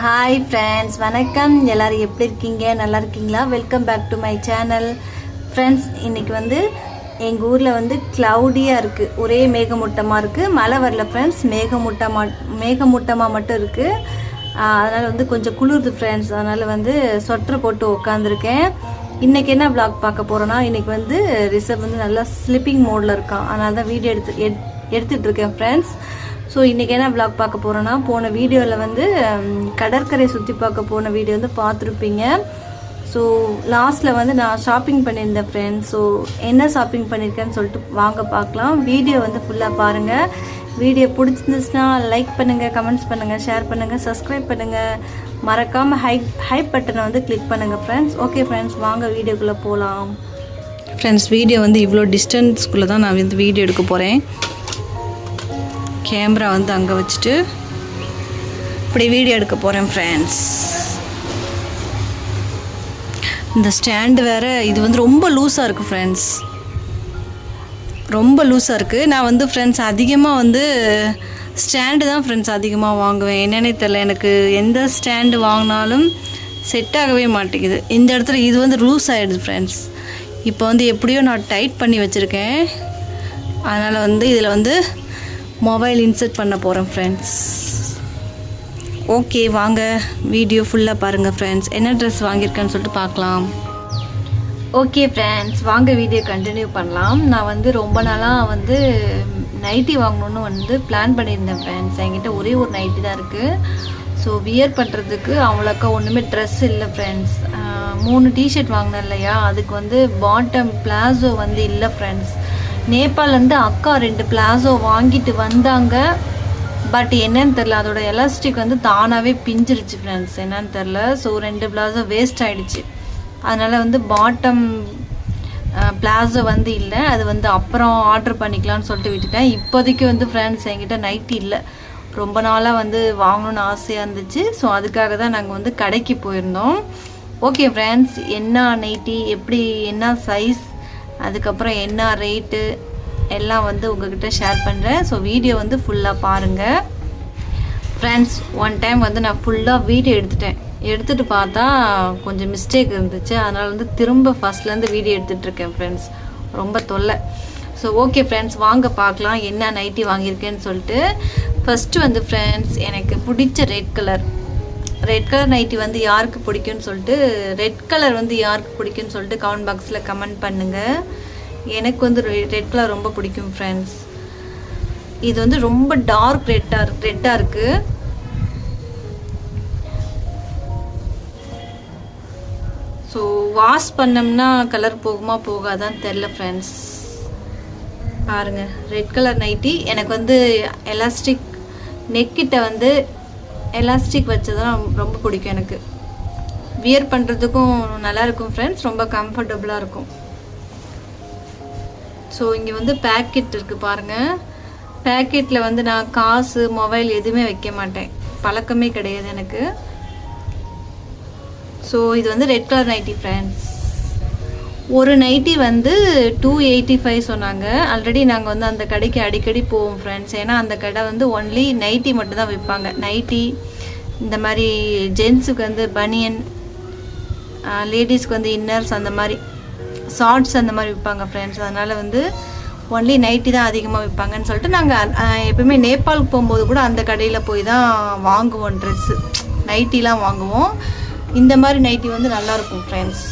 Hi friends வணக்கம். எல்லோரும் எப்படி இருக்கீங்க? நல்லா இருக்கீங்களா? Welcome back to my channel friends இன்றைக்கி வந்து எங்கள் ஊரில் வந்து க்ளவுடியாக இருக்குது ஒரே மேகமூட்டமாக இருக்குது மழை வரல ஃப்ரெண்ட்ஸ் மேகமூட்டமாக மேகமூட்டமாக மட்டும் இருக்குது அதனால் வந்து கொஞ்சம் குளிருது ஃப்ரெண்ட்ஸ் அதனால் வந்து சொட்டர் போட்டு உட்காந்துருக்கேன் இன்றைக்கி என்ன ப்ளாக் பார்க்க போகிறோன்னா இன்றைக்கி வந்து ரிசர்வ் வந்து நல்லா ஸ்லிப்பிங் மோடில் இருக்கான். அதனால தான் வீடியோ எடுத்து எட் எடுத்துகிட்டு இருக்கேன் ஃப்ரெண்ட்ஸ் ஸோ இன்றைக்கி என்ன vlog பார்க்க போகிறோன்னா போன வீடியோவில் வந்து கடற்கரை சுற்றி பார்க்க போன வீடியோ வந்து பார்த்துருப்பீங்க. ஸோ லாஸ்ட்டில் வந்து நான் ஷாப்பிங் பண்ணியிருந்தேன் ஃப்ரெண்ட்ஸ் ஸோ என்ன ஷாப்பிங் பண்ணியிருக்கேன்னு சொல்லிட்டு வாங்க பார்க்கலாம். வீடியோ வந்து ஃபுல்லாக பாருங்கள் வீடியோ பிடிச்சிருந்துச்சுன்னா லைக் பண்ணுங்கள் கமெண்ட்ஸ் பண்ணுங்கள் ஷேர் பண்ணுங்கள் சப்ஸ்கிரைப் பண்ணுங்கள் மறக்காமல் ஹை ஹை பட்டனை வந்து கிளிக் பண்ணுங்கள் ஃப்ரெண்ட்ஸ் ஓகே ஃப்ரெண்ட்ஸ் வாங்க வீடியோக்குள்ளே போகலாம் ஃப்ரெண்ட்ஸ் வீடியோ வந்து இவ்வளோ டிஸ்டன்ஸ்குள்ளே தான் நான் வந்து வீடியோ எடுக்க போகிறேன் கேமரா வந்து அங்கே வச்சுட்டு இப்படி வீடியோ எடுக்க போகிறேன் ஃப்ரெண்ட்ஸ் இந்த ஸ்டாண்டு வேறு இது வந்து ரொம்ப லூஸாக இருக்குது ஃப்ரெண்ட்ஸ் ரொம்ப லூஸாக இருக்குது நான் வந்து ஃப்ரெண்ட்ஸ் அதிகமாக வந்து ஸ்டாண்டு தான் ஃப்ரெண்ட்ஸ் அதிகமாக வாங்குவேன். என்னென்னே தெரில எனக்கு எந்த ஸ்டாண்டு வாங்கினாலும் செட் ஆகவே மாட்டேங்குது. இந்த இடத்துல இது வந்து லூஸ் ஆகிடுது ஃப்ரெண்ட்ஸ் இப்போ வந்து எப்படியோ நான் டைட் பண்ணி வச்சுருக்கேன். அதனால் வந்து இதில் வந்து மொபைல் இன்சர்ட் பண்ண போகிறேன் ஃப்ரெண்ட்ஸ் ஓகே வாங்க. வீடியோ ஃபுல்லாக பாருங்கள் ஃப்ரெண்ட்ஸ் என்ன ட்ரெஸ் வாங்கியிருக்கேன்னு சொல்லிட்டு பார்க்கலாம். ஓகே ஃப்ரெண்ட்ஸ் வாங்க வீடியோ கண்டினியூ பண்ணலாம். நான் வந்து ரொம்ப நாளாக வந்து நைட்டி வாங்கணுன்னு வந்து பிளான் பண்ணியிருந்தேன் ஃப்ரெண்ட்ஸ் என்கிட்ட ஒரே ஒரு நைட்டி தான் இருக்குது ஸோ வியர் பண்ணுறதுக்கு அவ்வளோக்கா ஒன்றுமே ட்ரெஸ் இல்லை ஃப்ரெண்ட்ஸ் மூணு டிஷர்ட் வாங்கினேன் இல்லையா? அதுக்கு வந்து பாட்டம் பிளாசோ வந்து இல்லை ஃப்ரெண்ட்ஸ் நேபாள்லேருந்து அக்கா ரெண்டு பிளாசோ வாங்கிட்டு வந்தாங்க. பட் என்னன்னு தெரில அதோட எலாஸ்டிக் வந்து தானாகவே பிஞ்சிருச்சு ஃப்ரெண்ட்ஸ் என்னன்னு தெரில ஸோ ரெண்டு பிளாசோ வேஸ்ட் ஆகிடுச்சு அதனால் வந்து பாட்டம் பிளாசோ வந்து இல்லை. அது வந்து அப்புறம் ஆர்டர் பண்ணிக்கலாம்னு சொல்லிட்டு விட்டுட்டேன். இப்போதைக்கு வந்து ஃப்ரெண்ட்ஸ் என்கிட்ட நைட்டி இல்லை. ரொம்ப நாளாக வந்து வாங்கணும்னு ஆசையாக இருந்துச்சு. ஸோ அதுக்காக தான் நாங்கள் வந்து கடைக்கு போயிருந்தோம். ஓகே ஃப்ரெண்ட்ஸ் என்ன நைட்டி எப்படி என்ன சைஸ் அதுக்கப்புறம் என்ன ரேட்டு எல்லாம் வந்து உங்ககிட்ட ஷேர் பண்ணுறேன் ஸோ வீடியோ வந்து ஃபுல்லாக பாருங்கள் ஃப்ரெண்ட்ஸ் ஒன் டைம் வந்து நான் ஃபுல்லாக வீடியோ எடுத்துட்டேன். எடுத்துகிட்டு பார்த்தா கொஞ்சம் மிஸ்டேக் இருந்துச்சு. அதனால் வந்து திரும்ப ஃபஸ்ட்லேருந்து வீடியோ எடுத்துகிட்டு இருக்கேன் ஃப்ரெண்ட்ஸ் ரொம்ப தொல்லை. ஸோ ஓகே ஃப்ரெண்ட்ஸ் வாங்க பார்க்கலாம். என்ன நைட்டி வாங்கியிருக்கேன்னு சொல்லிட்டு. ஃபஸ்ட்டு வந்து ஃப்ரெண்ட்ஸ் எனக்கு பிடிச்ச red colour red colour nighty வந்து யாருக்கு பிடிக்கும்னு சொல்லிட்டு ரெட் கலர் வந்து யாருக்கு பிடிக்கும்னு சொல்லிட்டு கமெண்ட் பாக்ஸில் கமெண்ட் பண்ணுங்கள் எனக்கு வந்து ரெட் கலர் ரொம்ப பிடிக்கும் ஃப்ரெண்ட்ஸ் இது வந்து ரொம்ப டார்க் ரெட்டாக ரெட்டாக இருக்குது ஸோ வாஷ் பண்ணோம்னா கலர் போகுமா போகாதான்னு தெரில ஃப்ரெண்ட்ஸ் பாருங்கள் ரெட் கலர் நைட்டி எனக்கு வந்து எலாஸ்டிக் நெக்கிட்ட வந்து எலாஸ்டிக் வச்சதெல்லாம் ரொம்ப பிடிக்கும் எனக்கு. வியர் பண்ணுறதுக்கும் நல்லாயிருக்கும் ஃப்ரெண்ட்ஸ் ரொம்ப கம்ஃபர்டபுளாக இருக்கும். ஸோ இங்கே வந்து பேக்கெட் இருக்குது பாருங்கள் பேக்கெட்டில் வந்து நான் காசு மொபைல் எதுவுமே வைக்க மாட்டேன். பழக்கமே கிடையாது எனக்கு. ஸோ இது வந்து ரெட் கலர் நைட்டி ஃப்ரெண்ட்ஸ் ஒரு நைட்டி வந்து டூ எயிட்டி ஃபைவ் சொன்னாங்க. ஆல்ரெடி நாங்கள் வந்து அந்த கடைக்கு அடிக்கடி போவோம் ஃப்ரெண்ட்ஸ் ஏன்னா அந்த கடை வந்து ஒன்லி நைட்டி மட்டும் தான் விற்பாங்க நைட்டி இந்த மாதிரி ஜென்ஸுக்கு வந்து பனியன் லேடிஸ்க்கு வந்து இன்னர்ஸ் அந்த மாதிரி ஷார்ட்ஸ் அந்த மாதிரி விற்பாங்க ஃப்ரெண்ட்ஸ் அதனால் வந்து ஒன்லி நைட்டி தான் அதிகமாக விற்பாங்கன்னு சொல்லிட்டு நாங்கள் எப்பவுமே நேபாளுக்கு போகும்போது கூட அந்த கடையில் போய் தான் வாங்குவோம் ட்ரெஸ்ஸு நைட்டிலாம் வாங்குவோம். இந்த மாதிரி நைட்டி வந்து நல்லாயிருக்கும் ஃப்ரெண்ட்ஸ்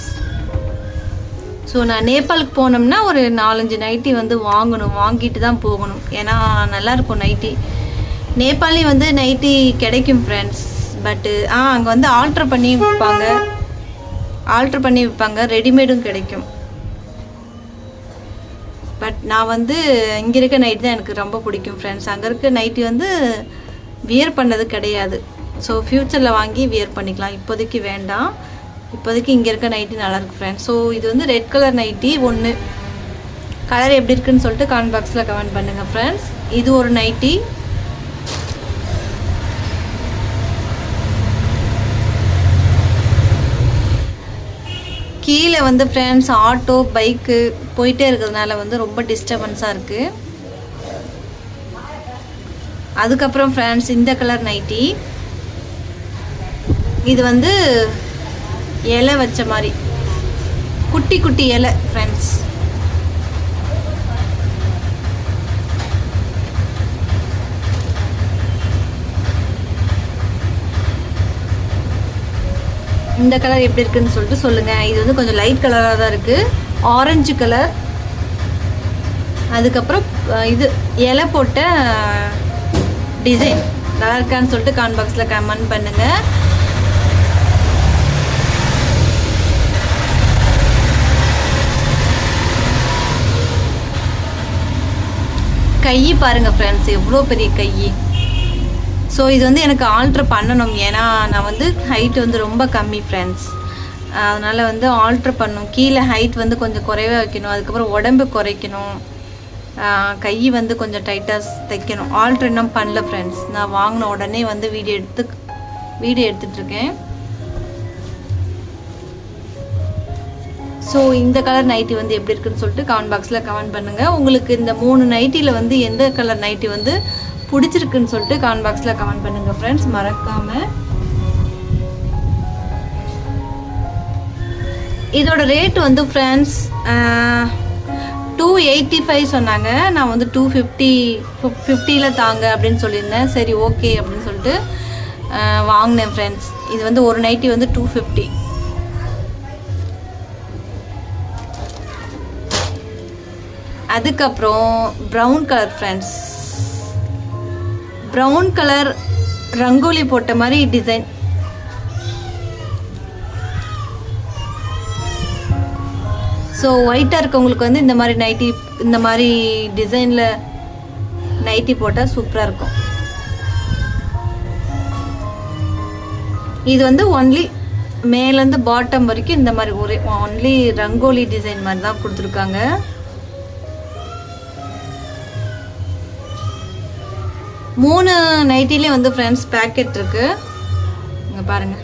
ஸோ நான் நேபாளுக்கு போனோம்னா ஒரு நாலஞ்சு நைட்டி வந்து வாங்கணும் வாங்கிட்டு தான் போகணும். ஏன்னா நல்லாயிருக்கும் நைட்டி நேபாளி வந்து நைட்டி கிடைக்கும் ஃப்ரெண்ட்ஸ் பட்டு ஆ அங்கே வந்து ஆல்ட்ரு பண்ணி விற்பாங்க. ஆல்ட்ரு பண்ணி விற்பாங்க. ரெடிமேடும் கிடைக்கும். பட் நான் வந்து இங்கே இருக்க நைட்டி தான் எனக்கு ரொம்ப பிடிக்கும் ஃப்ரெண்ட்ஸ் அங்கே இருக்க நைட்டி வந்து வியர் பண்ணது கிடையாது. ஸோ ஃப்யூச்சரில் வாங்கி வியர் பண்ணிக்கலாம். இப்போதைக்கு வேண்டாம். இப்போதைக்கு இங்கே இருக்க நைட்டி நல்லாயிருக்கு ஃப்ரெண்ட்ஸ் ஸோ இது வந்து ரெட் கலர் நைட்டி ஒன்று கலர் எப்படி இருக்குன்னு சொல்லிட்டு கமெண்ட் பாக்ஸில் கமெண்ட் பண்ணுங்கள் ஃப்ரெண்ட்ஸ் இது ஒரு நைட்டி. கீழே வந்து ஃப்ரெண்ட்ஸ் ஆட்டோ பைக்கு போயிட்டே இருக்கிறதுனால வந்து ரொம்ப டிஸ்டர்பன்ஸாக இருக்குது அதுக்கப்புறம் ஃப்ரெண்ட்ஸ் இந்த கலர் நைட்டி. இது வந்து இலை வச்ச மாதிரி. குட்டி குட்டி இலை ஃப்ரெண்ட்ஸ் இந்த கலர் எப்படி இருக்குன்னு சொல்லிட்டு சொல்லுங்கள் இது வந்து கொஞ்சம் லைட் கலராக தான் இருக்குது ஆரஞ்சு கலர் அதுக்கப்புறம் இது இலை போட்ட டிசைன் நல்லா இருக்கான்னு சொல்லிட்டு கான் பாக்ஸில் கமெண்ட் பண்ணுங்கள் கை பாருங்க ஃப்ரெண்ட்ஸ் எவ்வளோ பெரிய கை. ஸோ இது வந்து எனக்கு ஆல்ட்ரு பண்ணணும். ஏன்னா நான் வந்து ஹைட் வந்து ரொம்ப கம்மி ஃப்ரெண்ட்ஸ் அதனால் வந்து ஆல்ட்ரு பண்ணணும். கீழே ஹைட் வந்து கொஞ்சம் குறைவாக வைக்கணும். அதுக்கப்புறம் உடம்பு குறைக்கணும். கை வந்து கொஞ்சம் டைட்டாக தைக்கணும். ஆல்ட்ரு இன்னும் பண்ணல ஃப்ரெண்ட்ஸ் நான் வாங்கின உடனே வந்து வீடியோ எடுத்து வீடியோ எடுத்துகிட்ருக்கேன் ஸோ இந்த கலர் நைட்டி வந்து எப்படி இருக்குன்னு சொல்லிட்டு கமெண்ட் பாக்ஸில் கமெண்ட் பண்ணுங்கள் உங்களுக்கு இந்த மூணு நைட்டியில் வந்து எந்த கலர் நைட்டி வந்து பிடிச்சிருக்குன்னு சொல்லிட்டு கமெண்ட் பாக்ஸில் கமெண்ட் பண்ணுங்கள் ஃப்ரெண்ட்ஸ் மறக்காமல் இதோட ரேட் வந்து ஃப்ரெண்ட்ஸ் டூ எயிட்டி ஃபைவ் சொன்னாங்க. நான் வந்து டூ ஃபிஃப்டி ஃபிஃப்டியில் தாங்க அப்படின்னு சொல்லியிருந்தேன். சரி ஓகே அப்படின்னு சொல்லிட்டு வாங்கினேன் ஃப்ரெண்ட்ஸ் இது வந்து ஒரு நைட்டி வந்து டூ ஃபிஃப்டி அதுக்கப்புறம் brown colour friends brown colour rangoli போட்ட மாதிரி டிசைன் ஸோ ஒயிட்டாக இருக்கவங்களுக்கு வந்து இந்த மாதிரி நைட்டி இந்த மாதிரி டிசைனில் நைட்டி போட்டால் சூப்பராக இருக்கும். இது வந்து ஒன்லி மேலேருந்து பாட்டம் வரைக்கும் இந்த மாதிரி ஒரே ஒன்லி ரங்கோலி டிசைன் மாதிரி தான் கொடுத்துருக்காங்க. மூணு நைட்டிலே வந்து ஃப்ரெண்ட்ஸ் பேக்கெட் இருக்கு. இங்கே பாருங்க.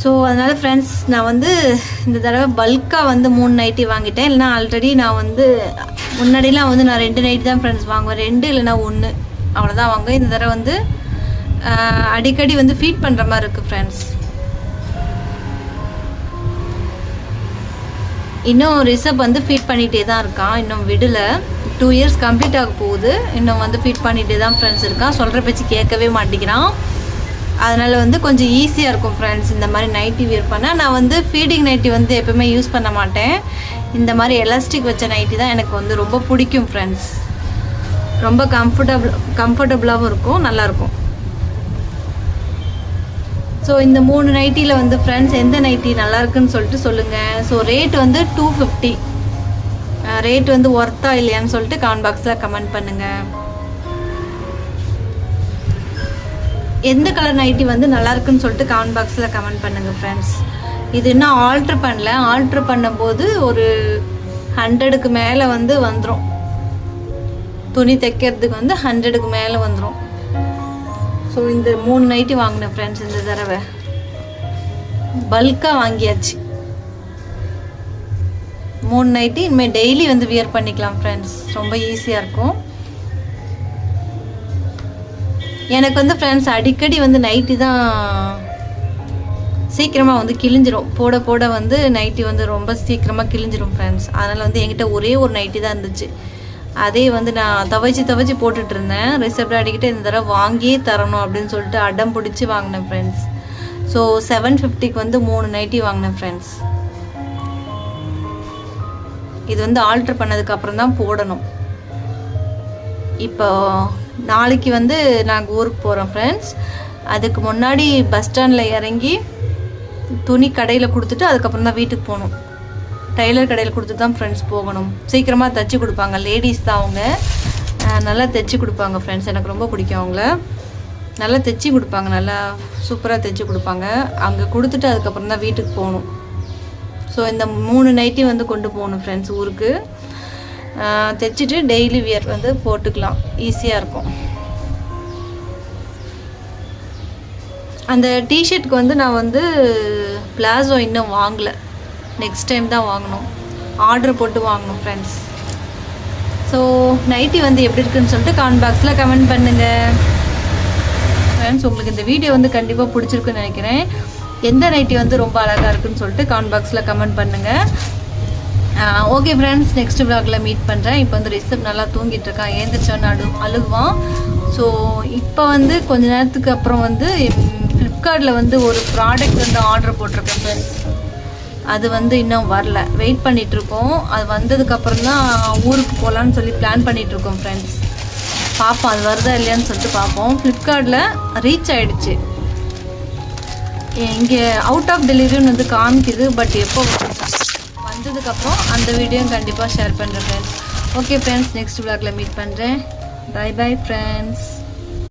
ஸோ அதனால் ஃப்ரெண்ட்ஸ் நான் வந்து இந்த தடவை பல்காக வந்து மூணு நைட்டி வாங்கிட்டேன். இல்லைனா ஆல்ரெடி நான் வந்து முன்னாடிலாம் வந்து நான் ரெண்டு நைட்டி தான் ஃப்ரெண்ட்ஸ் வாங்குவேன். ரெண்டு இல்லைனா ஒன்று அவ்வளோதான் வாங்குவேன். இந்த தடவை வந்து அடிக்கடி வந்து ஃபீட் பண்ணுற மாதிரி இருக்குது ஃப்ரெண்ட்ஸ் இன்னும் ரிசப் வந்து ஃபீட் பண்ணிகிட்டே தான் இருக்கான் இன்னும் விடல. டூ இயர்ஸ் கம்ப்ளீட் ஆக போகுது. இன்னும் வந்து ஃபீட் பண்ணிகிட்டே தான் ஃப்ரெண்ட்ஸ் இருக்கான் சொல்கிற பேச்சு கேட்கவே மாட்டேங்கிறான். அதனால் வந்து கொஞ்சம் ஈஸியாக இருக்கும் ஃப்ரெண்ட்ஸ் இந்த மாதிரி நைட்டி வியர் பண்ண நான் வந்து ஃபீடிங் நைட்டி வந்து எப்பவுமே யூஸ் பண்ண மாட்டேன். இந்த மாதிரி எலாஸ்டிக் வச்ச நைட்டி தான் எனக்கு வந்து ரொம்ப பிடிக்கும் ஃப்ரெண்ட்ஸ் ரொம்ப கம்ஃபர்டபுள் கம்ஃபர்டபுளாகவும் இருக்கும். நல்லாயிருக்கும் ஸோ இந்த மூணு நைட்டியில் வந்து ஃப்ரெண்ட்ஸ் எந்த நைட்டி நல்லா இருக்குன்னு சொல்லிட்டு சொல்லுங்கள் ஸோ ரேட் வந்து டூ ஃபிஃப்டி ரேட் வந்து ஒர்த்தா இல்லையான்னு சொல்லிட்டு கமெண்ட் பாக்ஸில் கமெண்ட் பண்ணுங்கள் எந்த கலர் நைட்டி வந்து நல்லா இருக்குன்னு சொல்லிட்டு கமெண்ட் பாக்ஸில் கமெண்ட் பண்ணுங்கள் ஃப்ரெண்ட்ஸ் இது இன்னும் ஆல்ட்ரு பண்ணல? ஆல்ட்ரு பண்ணும்போது ஒரு ஹண்ட்ரடுக்கு மேலே வந்து வந்துடும் துணி தைக்கிறதுக்கு வந்து ஹண்ட்ரடுக்கு மேலே வந்துடும் ஸோ இந்த மூணு நைட்டி வாங்கினேன் ஃப்ரெண்ட்ஸ் இந்த தடவை. பல்காக வாங்கியாச்சு. மூணு நைட்டி இனிமேல் டெய்லி வந்து வியர் பண்ணிக்கலாம் ஃப்ரெண்ட்ஸ் ரொம்ப ஈஸியாக இருக்கும். எனக்கு வந்து ஃப்ரெண்ட்ஸ் அடிக்கடி வந்து நைட்டி தான் சீக்கிரமாக வந்து கிழிஞ்சிரும். போட போட வந்து நைட்டி வந்து ரொம்ப சீக்கிரமாக கிழிஞ்சிரும் ஃப்ரெண்ட்ஸ் அதனால் வந்து என்கிட்ட ஒரே ஒரு நைட்டி தான் இருந்துச்சு. அதே வந்து நான் துவைச்சி துவைச்சி போட்டுட்டு இருந்தேன் ரிசப்ட் அடிக்கிட்டு இந்த தடவை வாங்கியே தரணும் அப்படின்னு சொல்லிட்டு அடம் பிடிச்சி வாங்கினேன் ஃப்ரெண்ட்ஸ் ஸோ செவன் ஃபிஃப்டிக்கு வந்து மூணு நைட்டி வாங்கினேன் ஃப்ரெண்ட்ஸ் இது வந்து ஆல்ட்ரு பண்ணதுக்கப்புறம் தான் போடணும். இப்போ நாளைக்கு வந்து நாங்கள் ஊருக்கு போகிறோம் ஃப்ரெண்ட்ஸ் அதுக்கு முன்னாடி பஸ் ஸ்டாண்டில் இறங்கி துணி கடையில் கொடுத்துட்டு அதுக்கப்புறம் தான் வீட்டுக்கு போகணும். டைலர் கடையில் கொடுத்து தான் ஃப்ரெண்ட்ஸ் போகணும். சீக்கிரமாக தைச்சி கொடுப்பாங்க. லேடிஸ் தான் அவங்க. நல்லா தைச்சி கொடுப்பாங்க ஃப்ரெண்ட்ஸ் எனக்கு ரொம்ப பிடிக்கும் அவங்கள. நல்லா தைச்சி கொடுப்பாங்க. நல்லா சூப்பராக தைச்சி கொடுப்பாங்க. அங்கே கொடுத்துட்டு அதுக்கப்புறம் தான் வீட்டுக்கு போகணும். ஸோ இந்த மூணு நைட்டி வந்து கொண்டு போகணும் ஃப்ரெண்ட்ஸ் ஊருக்கு. தைச்சிட்டு டெய்லி வியர் வந்து போட்டுக்கலாம். ஈஸியாக இருக்கும். அந்த டிஷர்ட்க்கு வந்து நான் வந்து பிளாசோ இன்னும் வாங்கலை. நெக்ஸ்ட் டைம் தான் வாங்கணும். ஆர்டர் போட்டு வாங்கணும் ஃப்ரெண்ட்ஸ் ஸோ நைட்டி வந்து எப்படி இருக்குன்னு சொல்லிட்டு கமெண்ட் பாக்ஸில் கமெண்ட் பண்ணுங்கள் ஃப்ரெண்ட்ஸ் உங்களுக்கு இந்த வீடியோ வந்து கண்டிப்பாக பிடிச்சிருக்குன்னு நினைக்கிறேன். எந்த நைட்டி வந்து ரொம்ப அழகாக இருக்குன்னு சொல்லிட்டு காமெண்ட் பாக்ஸில் கமெண்ட் பண்ணுங்கள் ஓகே ஃப்ரெண்ட்ஸ் நெக்ஸ்ட் விளாகில் மீட் பண்ணுறேன் இப்போ வந்து ரிசப் நல்லா தூங்கிட்டு இருக்கான். ஏந்திரிச்சோன்னு அழு அழுகுவான் ஸோ இப்போ வந்து கொஞ்ச நேரத்துக்கு அப்புறம் வந்து ஃப்ளிப்கார்ட்டில் வந்து ஒரு ப்ராடக்ட் வந்து ஆர்டர் போட்டிருக்கேன் ஃப்ரெண்ட்ஸ் அது வந்து இன்னும் வரல. வெயிட் பண்ணிகிட்ருக்கோம் அது வந்ததுக்கப்புறம் தான் ஊருக்கு போகலான்னு சொல்லி பிளான் பண்ணிகிட்ருக்கோம் இருக்கோம் ஃப்ரெண்ட்ஸ் பார்ப்போம் அது வருதா இல்லையான்னு சொல்லிட்டு பார்ப்போம் ஃப்ளிப்கார்ட்டில் ரீச் ஆகிடுச்சு இங்கே அவுட் ஆஃப் டெலிவரின்னு வந்து காமிக்குது பட் எப்போ வந்ததுக்கப்புறம் அந்த வீடியோவும் கண்டிப்பாக ஷேர் பண்ணுறேன் ஃப்ரெண்ட்ஸ் ஓகே ஃப்ரெண்ட்ஸ் நெக்ஸ்ட் பிளாக்ல மீட் பண்ணுறேன் பை பை ஃப்ரெண்ட்ஸ்